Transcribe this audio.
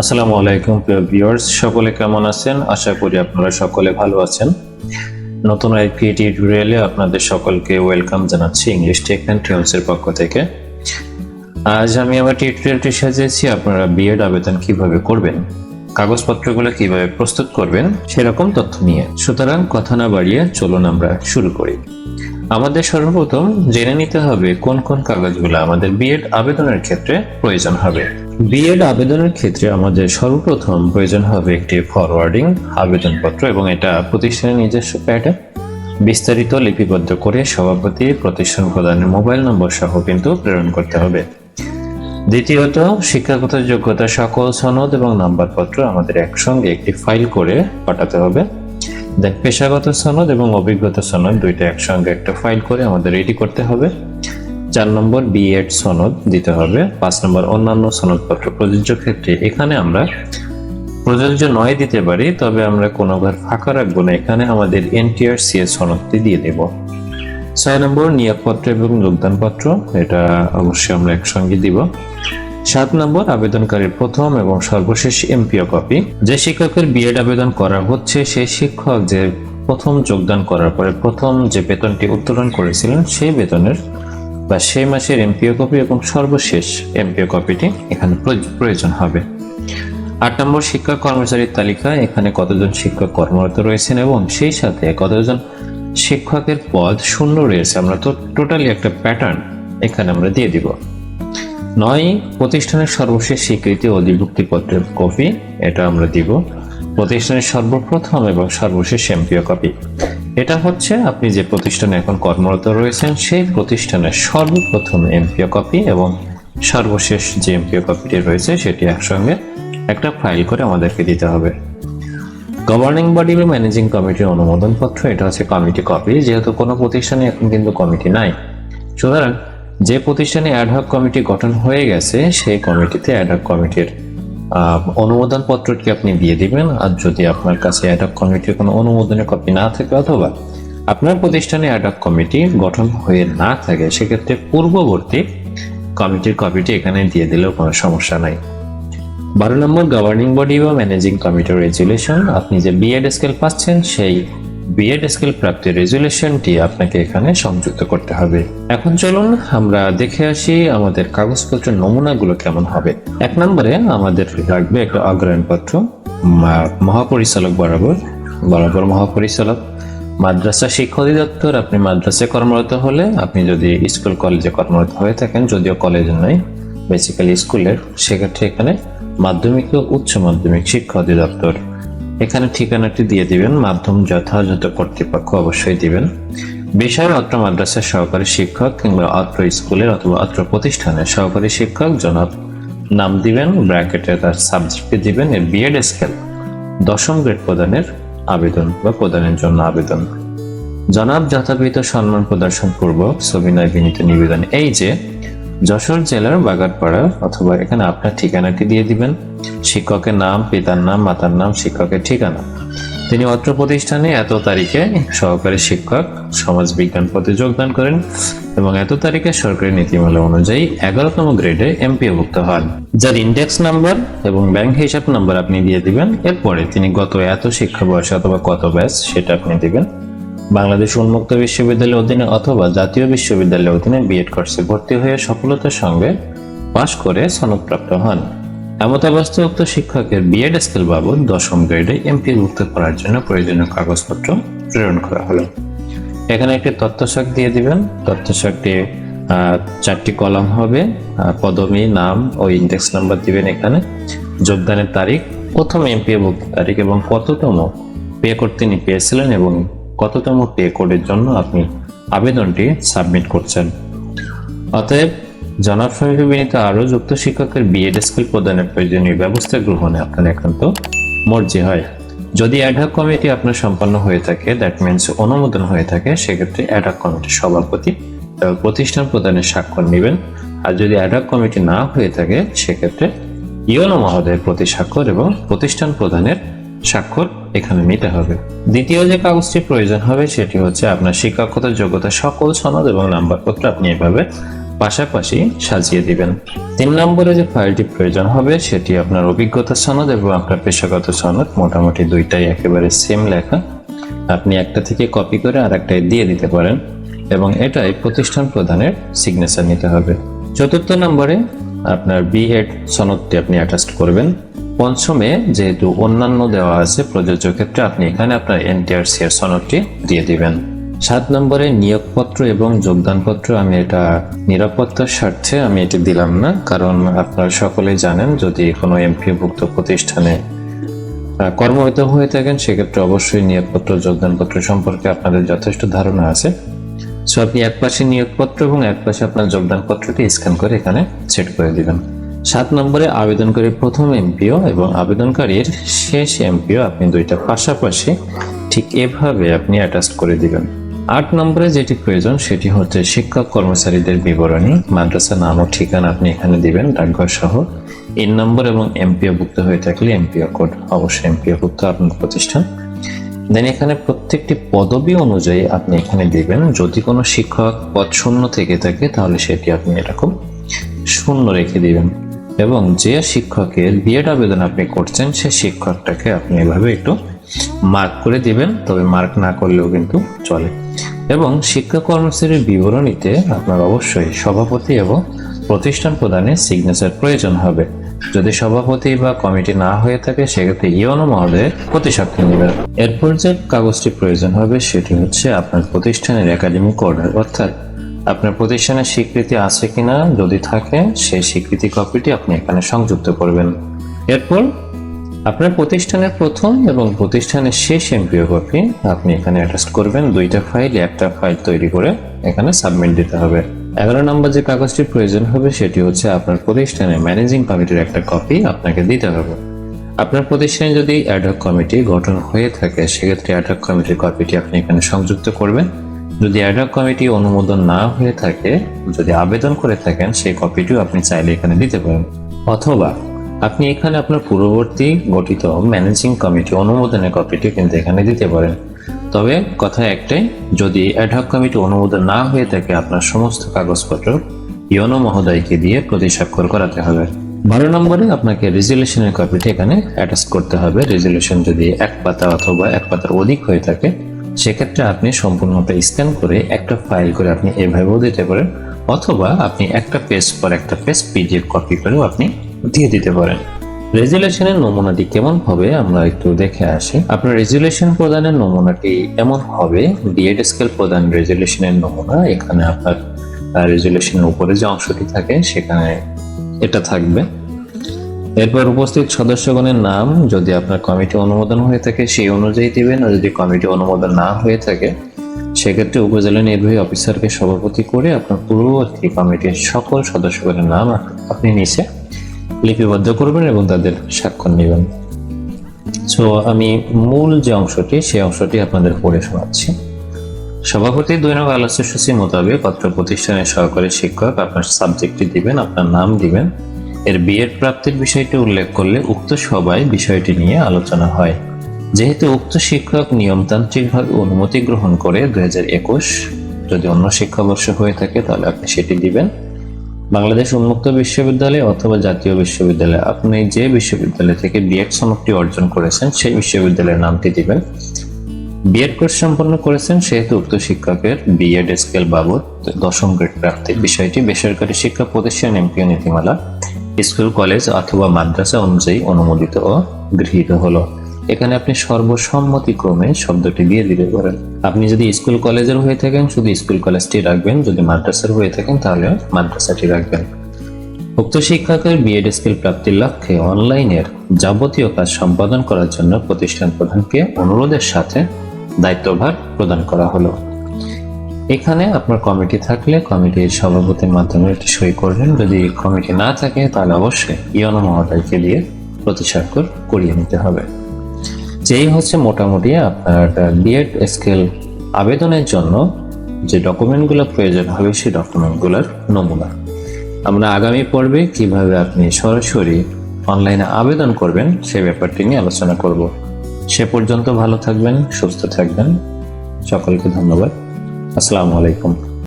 আসসালামু আলাইকুম, প্রিয় ভিউয়ার্স। সকলে কেমন আছেন? আশা করি আপনারা সকলে ভালো আছেন। নতুন একটি টিউটোরিয়ালে আপনাদের সকলকে ওয়েলকাম জানাচ্ছি ইংলিশ টেক অ্যান্ড ট্রেলসের পক্ষ থেকে। আজ আমি আমার টিউটোরিয়ালটি সাজিয়েছি, আপনারা বিএড আবেদন কীভাবে করবেন, কাগজপত্রগুলো কীভাবে প্রস্তুত করবেন, সেরকম তথ্য নিয়ে। সুতরাং কথা না বাড়িয়ে চলুন আমরা শুরু করি। আমাদের সর্বপ্রথম জেনে নিতে হবে কোন কোন কাগজগুলো আমাদের বিএড আবেদনের ক্ষেত্রে প্রয়োজন হবে। বিএড আবেদনের ক্ষেত্রে আমাদের সর্বপ্রথম প্রয়োজন হবে একটি ফরওয়ার্ডিং আবেদনপত্র এবং এটা প্রতিষ্ঠানের নিজস্ব প্যাডে বিস্তারিত লিপিবদ্ধ করে সভাপতি, প্রতিষ্ঠান প্রদানের মোবাইল নম্বর সহ কিন্তু প্রেরণ করতে হবে। দ্বিতীয়ত, শিক্ষাগত যোগ্যতা সকল সনদ এবং নাম্বারপত্র আমাদের একসঙ্গে একটি ফাইল করে পাঠাতে হবে। দেখ পেশাগত সনদ এবং অভিজ্ঞতা সনদ দুইটা একসঙ্গে একটা ফাইল করে আমাদের রেডি করতে হবে। চার নম্বর বিএড সনদ দিতে হবে। পাঁচ নম্বর অন্যান্য সনদপত্র। প্রযোজ্য ক্ষেত্রে এখানে আমরা প্রযোজ্য নয় দিতে পারি, তবে আমরা কোনো ঘর ফাঁকা রাখব না। এখানে আমাদের এনটিআর সিএস সনদটি দিয়ে দেব। ছয় নম্বর নিয়োগপত্র এবং যোগদানপত্র। এটা অবশ্যই আমরা একসঙ্গে দিব। সাত নম্বর আবেদনকারীর প্রথম এবং সর্বশেষ এমপিও কপি যে শিক্ষকের বিএড আবেদন করা হচ্ছে, সেই শিক্ষক যে প্রথম যোগদান করার পরে প্রথম যে বেতনটি উত্তোলন করেছিলেন, সেই বেতনের বা সেই মাসের এমপিও কপি এবং সর্বশেষ এমপিও কপিটি এখানে প্রয়োজ- প্রয়োজন হবে। আট নম্বর, শিক্ষক কর্মচারীর তালিকা এখানে কতজন শিক্ষক কর্মরত রয়েছেন এবং সেই সাথে কতজন শিক্ষকের পদ শূন্য রয়েছে, আমরা তো টোটালি একটা প্যাটার্ন এখানে আমরা দিয়ে দিব। নয়, প্রতিষ্ঠানের সর্বশেষ স্বীকৃতি অধিভুক্তিপত্রের কপি, এটা আমরা দিব। প্রতিষ্ঠানের সর্বপ্রথম এবং সর্বশেষ এমপিও কপি। এটা হচ্ছে আপনি যে প্রতিষ্ঠানে এখন কর্মরত রয়েছেন, সেই প্রতিষ্ঠানের সর্বপ্রথম এমপিও কপি এবং সর্বশেষ যে এমপিও কপিটি রয়েছে, সেটি একসঙ্গে একটা ফাইল করে আমাদেরকে দিতে হবে। গভর্নিং বডি বা ম্যানেজিং কমিটির অনুমোদন পত্র এটা হচ্ছে কমিটি কপি, যেহেতু কোনো প্রতিষ্ঠানে এখন কিন্তু কমিটি নাই। সুতরাং যে প্রতিষ্ঠানে অ্যাডহক কমিটি গঠন হয়ে গেছে, সেই কমিটিতে অ্যাডহক কমিটির আহ, অনুমোদন পত্রটি আপনি দিয়ে দিবেন? আর যদি আপনার কাছে অ্যাডহক কমিটির কোনো অনুমোদনের কপি না থাকে অথবা আপনার প্রতিষ্ঠানে অ্যাডহক কমিটি গঠন হয়ে না থাকে সেক্ষেত্রে পূর্ববর্তী কমিটির কপিটি এখানে দিয়ে দিলেও কোনো সমস্যা নাই। বারো নম্বর গভর্নিং বডি বা ম্যানেজিং কমিটির রেজুলেশন আপনি যে বিএড স্কেল পাচ্ছেন সেই বিএড স্কেল প্রাপ্তির রেজুলেশনটি আপনাকে এখানে সংযুক্ত করতে হবে। এখন চলুন আমরা দেখে আসি আমাদের কাগজপত্রের নমুনাগুলো কেমন হবে। এক নম্বরে আমাদের লাগবে একটা অগ্রয়ণপত্র মহাপরিচালক বরাবর বরাবর মহাপরিচালক। মাদ্রাসা শিক্ষা অধিদপ্তর, আপনি মাদ্রাসায় কর্মরত হলে আপনি যদি স্কুল, কলেজে কর্মরত হয়ে থাকেন, যদিও কলেজ নয় বেসিক্যালি স্কুলের, সেক্ষেত্রে এখানে মাধ্যমিক ও উচ্চ মাধ্যমিক শিক্ষা অধিদপ্তর। এখানে ঠিকানাটি দিয়ে দিবেন, মাধ্যম যথাযথ কর্তৃপক্ষ অবশ্যই দিবেন। বিষয় অত্র মাদ্রাসার সহকারী শিক্ষক কিংবা অত্র স্কুলের অথবা অত্র প্রতিষ্ঠানের সহকারী শিক্ষক জনাব নাম দিবেন, ব্র্যাকেটে তার সাবজেক্টে দিবেন, এর বিএড স্কেল দশম গ্রেড প্রদানের আবেদন বা প্রদানের জন্য আবেদন। জনাব যথাবিহিত সম্মান প্রদর্শন পূর্বক সবিনয় বিনীত নিবেদন। এই যে যশোর জেলার বাগারপাড়া অথবা এখানে আপনার ঠিকানাটি দিয়ে দিবেন। শিক্ষকের নাম, পিতার নাম, মাতার নাম, শিক্ষকের ঠিকানা। তিনি অত্র প্রতিষ্ঠানে এত তারিখে সহকারী শিক্ষক সমাজবিজ্ঞান পদে যোগদান করেন এবং এত তারিখে সরকারি নীতিমালা অনুযায়ী এগারোতম গ্রেডে এমপিওভুক্ত হন। যার ইন্ডেক্স নাম্বার এবং ব্যাংক হিসাব নাম্বার আপনি দিয়ে দিবেন। এরপরে তিনি গত এত শিক্ষা বয়সে অথবা কত ব্যাচ সেটা আপনি দিবেন। বাংলাদেশ উন্মুক্ত বিশ্ববিদ্যালয়ের অধীনে অথবা জাতীয় বিশ্ববিদ্যালয়ের অধীনে বিএড কোর্সে ভর্তি হয়ে সফলতার সঙ্গে পাশ করে সনদপ্রাপ্ত হন। এমত অবস্থায় উক্ত শিক্ষকের বিএড স্কেল বাবদ দশম গ্রেডে এমপি ভুক্ত করার জন্য প্রয়োজনীয় কাগজপত্র প্রেরণ করা হলো। এখানে একটি তথ্যশাক দিয়ে দিবেন। আহ, চারটি কলাম হবে। পদবী নাম ও ইন্ডেক্স নাম্বার দিবেন এখানে। যোগদানের তারিখ প্রথম এমপি ভুক্ত তারিখ এবং কততম পে করতে তিনি পেয়েছিলেন এবং কততম পে কোডের জন্য আপনি আবেদনটি সাবমিট করছেন। অতএব জনাব সাহেবের বিনীত আরও যুক্ত শিক্ষকের বিএড স্কুল প্রদানের প্রয়োজনীয় ব্যবস্থা গ্রহণে আপনার একান্ত মর্জি হয়। যদি অ্যাডহক কমিটি আপনার সম্পন্ন হয়ে থাকে দ্যাট মিনস অনুমোদন হয়ে থাকে, সেক্ষেত্রে অ্যাডহক কমিটির সভাপতি এবং প্রতিষ্ঠান প্রদানের স্বাক্ষর নেবেন। আর যদি অ্যাডহক কমিটি না হয়ে থাকে, সেক্ষেত্রে ইওনো মহোদয়ের প্রতি স্বাক্ষর এবং প্রতিষ্ঠান প্রদানের স্বাক্ষর এখানে নিতে হবে। দ্বিতীয় যে কাগজটি প্রয়োজন হবে সেটি হচ্ছে আপনার শিক্ষকতার যোগ্যতা, সকল সনদ এবং নাম্বারপত্র আপনি এভাবে পাশাপাশি সাজিয়ে দিবেন। তিন নম্বরে যে ফাইলটি প্রয়োজন হবে সেটি আপনার অভিজ্ঞতা সনদ এবং আপনার পেশাগত সনদ, মোটামুটি দুইটাই একেবারে সেম লেখা। আপনি একটা থেকে কপি করে আর একটাই দিয়ে দিতে পারেন এবং এটাই প্রতিষ্ঠান প্রধানের সিগনেচার নিতে হবে। চতুর্থ নম্বরে আপনার বি এড সনদটি আপনি অ্যাটাচ করবেন। পঞ্চমে যেহেতু অন্যান্য দেওয়া আছে, প্রযোজ্য ক্ষেত্রে আপনি এখানে আপনার এনটিআরসি এর সনদটি দিয়ে দিবেন। সাত নম্বরে নিয়োগপত্র এবং যোগদানপত্র, আমি এটা নিরাপত্তার স্বার্থে আমি এটি দিলাম না, কারণ আপনারা সকলেই জানেন যদি কোনো এমপিভুক্ত প্রতিষ্ঠানে কর্মরত হয়ে থাকেন, সেক্ষেত্রে অবশ্যই নিয়োগপত্র, যোগদানপত্র সম্পর্কে আপনাদের যথেষ্ট ধারণা আছে। সো আপনি এক পাশে নিয়োগপত্র এবং এক পাশে আপনার যোগদানপত্রটি স্ক্যান করে এখানে সেট করে দিবেন। সাত নম্বরে আবেদনকারীর প্রথম এমপিও এবং আবেদনকারীর শেষ এমপিও আপনি দুইটা পাশাপাশি ঠিক এভাবে আপনি অ্যাটাচ করে দিবেন। আট নম্বরে যেটি প্রয়োজন সেটি হচ্ছে শিক্ষক কর্মচারীদের বিবরণী, মাদ্রাসা নাম ও ঠিকানা আপনি এখানে দিবেন, ডাকঘর সহ। ইন নম্বর এবং এমপিও ভুক্ত হয়ে থাকলে এমপিও কোড, অবশ্যই এমপিও ভুক্ত আপনার প্রতিষ্ঠান। দেন এখানে প্রত্যেকটি পদবি অনুযায়ী আপনি এখানে দিবেন যদি কোনো শিক্ষক পদ শূন্য থেকে থাকে, তাহলে সেটি আপনি এরকম শূন্য রেখে দিবেন। এবং যে শিক্ষকের বিএড আবেদন আপনি করছেন, সে শিক্ষকটাকে আপনি এভাবে একটু মার্ক করে দিবেন, তবে মার্ক না করলেও কিন্তু চলে। এবং শিক্ষা কর্মচারীর বিবরণীতে আপনার অবশ্যই সভাপতি এবং প্রতিষ্ঠান প্রদানে সিগনেচার প্রয়োজন হবে। যদি সভাপতি বা কমিটি না হয়ে থাকে, সেক্ষেত্রে ইয়নো মহোদয়ের প্রতিশক্তি নেবেন এরপর যে কাগজটি প্রয়োজন হবে, সেটি হচ্ছে আপনার প্রতিষ্ঠানের একাডেমিক অর্ডার অর্থাৎ আপনার প্রতিষ্ঠানের স্বীকৃতি আছে কিনা যদি থাকে, সেই স্বীকৃতি কপিটি আপনি এখানে সংযুক্ত করবেন। এরপর আপনার প্রতিষ্ঠানের প্রথম এবং প্রতিষ্ঠানের শেষ এমপিও কপি আপনি এখানে অ্যাটাচ করবেন। দুইটা ফাইল একটা ফাইল তৈরি করে এখানে সাবমিট দিতে হবে। এগারো নম্বর যে কাগজটি প্রয়োজন হবে, সেটি হচ্ছে আপনার প্রতিষ্ঠানের ম্যানেজিং কমিটির একটা কপি আপনাকে দিতে হবে। আপনার প্রতিষ্ঠানে যদি অ্যাডহক কমিটি গঠন হয়ে থাকে, সেক্ষেত্রে অ্যাডহক কমিটির কপিটি আপনি এখানে সংযুক্ত করবেন। যদি অ্যাডহক কমিটি অনুমোদন না হয়ে থাকে, যদি আবেদন করে থাকেন, সেই কপিটিও আপনি চাইলে এখানে দিতে পারেন। অথবা আপনি এখানে আপনার পূর্ববর্তী গঠিত ম্যানেজিং কমিটি অনুমোদনের কপিটি কিন্তু এখানে দিতে পারেন। তবে কথা একটাই, যদি অ্যাডহক কমিটি অনুমোদন না হয়ে থাকে আপনার সমস্ত কাগজপত্র, ইয়নো মহোদয়কে দিয়ে প্রতি স্বাক্ষর করাতে হবে। বারো নম্বরে আপনাকে রেজুলেশনের কপিটি এখানে অ্যাটাচ করতে হবে। রেজুলেশন যদি এক পাতা অথবা এক পাতার অধিক হয়ে থাকে, সেক্ষেত্রে আপনি সম্পূর্ণটা স্ক্যান করে একটা ফাইল করে আপনি এভাবেও দিতে পারেন, অথবা আপনি একটা পেজ পর একটা পেজ পিডিএফ কপি করেও আপনি দিয়ে দিতে পারেন। রেজুলেশনের নমুনাটি কেমন হবে আমরা একটু দেখে আসি। আপনার রেজুলেশন প্রদানের নমুনাটি এমন হবে? ডিএড স্কেল প্রদান রেজুলেশনের নমুনা, এখানে আপনার রেজুলেশনের উপরে যে অংশটি থাকে সেখানে এটা থাকবে। এরপর উপস্থিত সদস্যগণের নাম, যদি আপনার কমিটি অনুমোদন হয়ে থাকে, সেই অনুযায়ী দিবেন, আর যদি কমিটি অনুমোদন না হয়ে থাকে, সেক্ষেত্রে উপজেলা নির্বাহী অফিসারকে সভাপতি করে আপনার পূর্ববর্তী কমিটির সকল সদস্যগণের নাম আপনি নিচে লিপিবদ্ধ করবেন এবং তাদের স্বাক্ষর নেবেন। সো আমি মূল যে অংশটি, সেই অংশটি আপনাদের পড়ে শোনাচ্ছি। সভাপতি দুই আলোচ্য সূচি মোতাবেক পত্র প্রতিষ্ঠানের সহকারী শিক্ষক আপনার সাবজেক্টটি দিবেন, আপনার নাম দিবেন। এর বিএড প্রাপ্তির বিষয়টি উল্লেখ করলে উক্ত সভায় বিষয়টি নিয়ে আলোচনা হয়। যেহেতু উক্ত শিক্ষক নিয়মতান্ত্রিকভাবে অনুমতি গ্রহণ করে দুই হাজার একুশ, যদি অন্য শিক্ষাবর্ষ হয়ে থাকে, তাহলে আপনি সেটি দিবেন। বাংলাদেশ উন্মুক্ত বিশ্ববিদ্যালয় অথবা জাতীয় বিশ্ববিদ্যালয়। আপনি যে বিশ্ববিদ্যালয় থেকে বিএড সনদটি অর্জন করেছেন, সেই বিশ্ববিদ্যালয়ের নামটি দিবেন। বিএড কোর্স সম্পন্ন করেছেন সেহেতু উক্ত শিক্ষকের বিএড স্কেল বাবদ দশম গ্রেড প্রাপ্তির বিষয়টি বেসরকারি শিক্ষা প্রতিষ্ঠান এমপিও নীতিমালা স্কুল, কলেজ অথবা মাদ্রাসা অনুযায়ী অনুমোদিত ও গৃহীত হলো। এখানে আপনি সর্বসম্মতিক্রমে শব্দটি দিয়ে দিতে পারেন। আপনি যদি স্কুল কলেজের হয়ে থাকেন, শুধু স্কুল কলেজটি রাখবেন। যদি মাদ্রাসার হয়ে থাকেন, তাহলে মাদ্রাসাটি রাখবেন। উক্ত শিক্ষকের বিএড স্কিল প্রাপ্তির লক্ষ্যে অনলাইনের যাবতীয় কাজ সম্পাদন করার জন্য প্রতিষ্ঠান প্রধানকে অনুরোধের সাথে দায়িত্বভার প্রদান করা হলো। এখানে আপনার কমিটি থাকলে কমিটির সভাপতির মাধ্যমে একটি সই করবেন। যদি কমিটি না থাকে, তাহলে অবশ্যই ইয়নো মহোদয়কে দিয়ে প্রতিস্বাক্ষর করিয়ে নিতে হবে। যেই হচ্ছে মোটামুটি আপনার বিএড স্কেল আবেদনের জন্য যে ডকুমেন্টগুলো প্রয়োজন হবে সেই ডকুমেন্টগুলোর নমুনা। আমরা আগামী পর্বে কীভাবে আপনি সরাসরি অনলাইনে আবেদন করবেন সে ব্যাপারটি নিয়ে আলোচনা করব। সে পর্যন্ত ভালো থাকবেন, সুস্থ থাকবেন। সকলকে ধন্যবাদ। আসসালামু আলাইকুম।